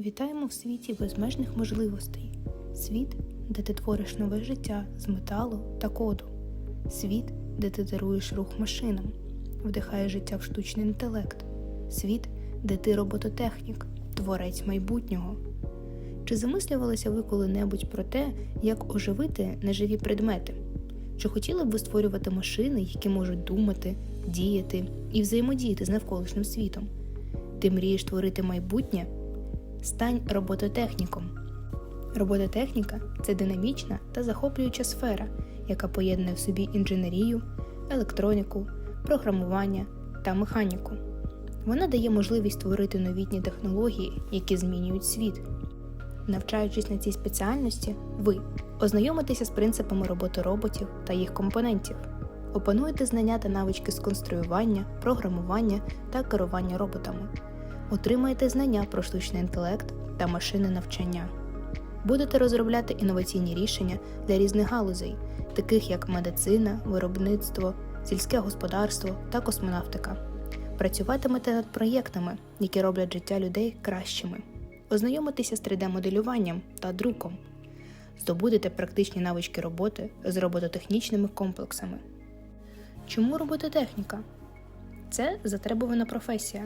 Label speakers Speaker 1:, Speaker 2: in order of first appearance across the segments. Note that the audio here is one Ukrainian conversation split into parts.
Speaker 1: Вітаємо в світі безмежних можливостей. Світ, де ти твориш нове життя з металу та коду. Світ, де ти даруєш рух машинам, вдихаєш життя в штучний інтелект. Світ, де ти робототехнік, творець майбутнього. Чи замислювалися ви коли-небудь про те, як оживити неживі предмети? Чи хотіли б ви створювати машини, які можуть думати, діяти і взаємодіяти з навколишнім світом? Ти мрієш творити майбутнє? Стань робототехніком. Робототехніка це динамічна та захоплююча сфера, яка поєднує в собі інженерію, електроніку, програмування та механіку. Вона дає можливість створити новітні технології, які змінюють світ. Навчаючись на цій спеціальності, ви ознайомитеся з принципами роботи роботів та їх компонентів, опануєте знання та навички з конструювання, програмування та керування роботами, отримаєте знання про штучний інтелект та машини навчання. Будете розробляти інноваційні рішення для різних галузей, таких як медицина, виробництво, сільське господарство та космонавтика. Працюватимете над проєктами, які роблять життя людей кращими, ознайомитися з 3D-моделюванням та друком, здобудете практичні навички роботи з робототехнічними комплексами. Чому робототехніка? Це затребувана професія.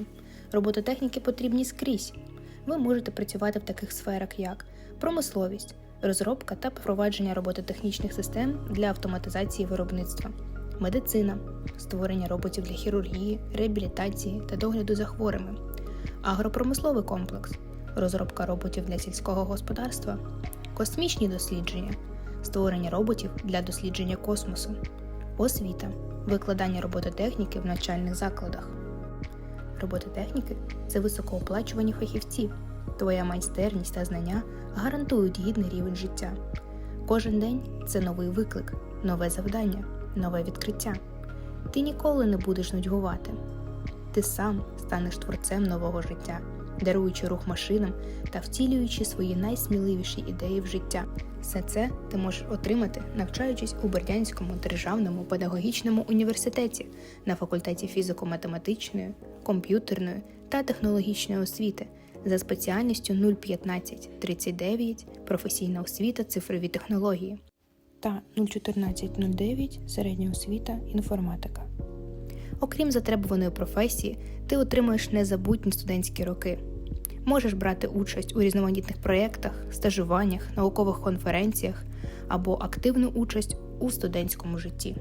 Speaker 1: Робототехніки потрібні скрізь. Ви можете працювати в таких сферах, як промисловість, розробка та впровадження робототехнічних систем для автоматизації виробництва, медицина, створення роботів для хірургії, реабілітації та догляду за хворими, агропромисловий комплекс, розробка роботів для сільського господарства, космічні дослідження, створення роботів для дослідження космосу, освіта, викладання робототехніки в навчальних закладах. Робототехніки це високооплачувані фахівці. Твоя майстерність та знання гарантують гідний рівень життя. Кожен день це новий виклик, нове завдання, нове відкриття. Ти ніколи не будеш нудьгувати. Ти сам станеш творцем нового життя, даруючи рух машинам та втілюючи свої найсміливіші ідеї в життя. Все це ти можеш отримати, навчаючись у Бердянському державному педагогічному університеті на факультеті фізико-математичної, комп'ютерної та технологічної освіти за спеціальністю 015 39 професійна освіта цифрові технології та 01409 середня освіта інформатика. Окрім затребуваної професії, ти отримуєш незабутні студентські роки. Можеш брати участь у різноманітних проєктах, стажуваннях, наукових конференціях або активну участь у студентському житті.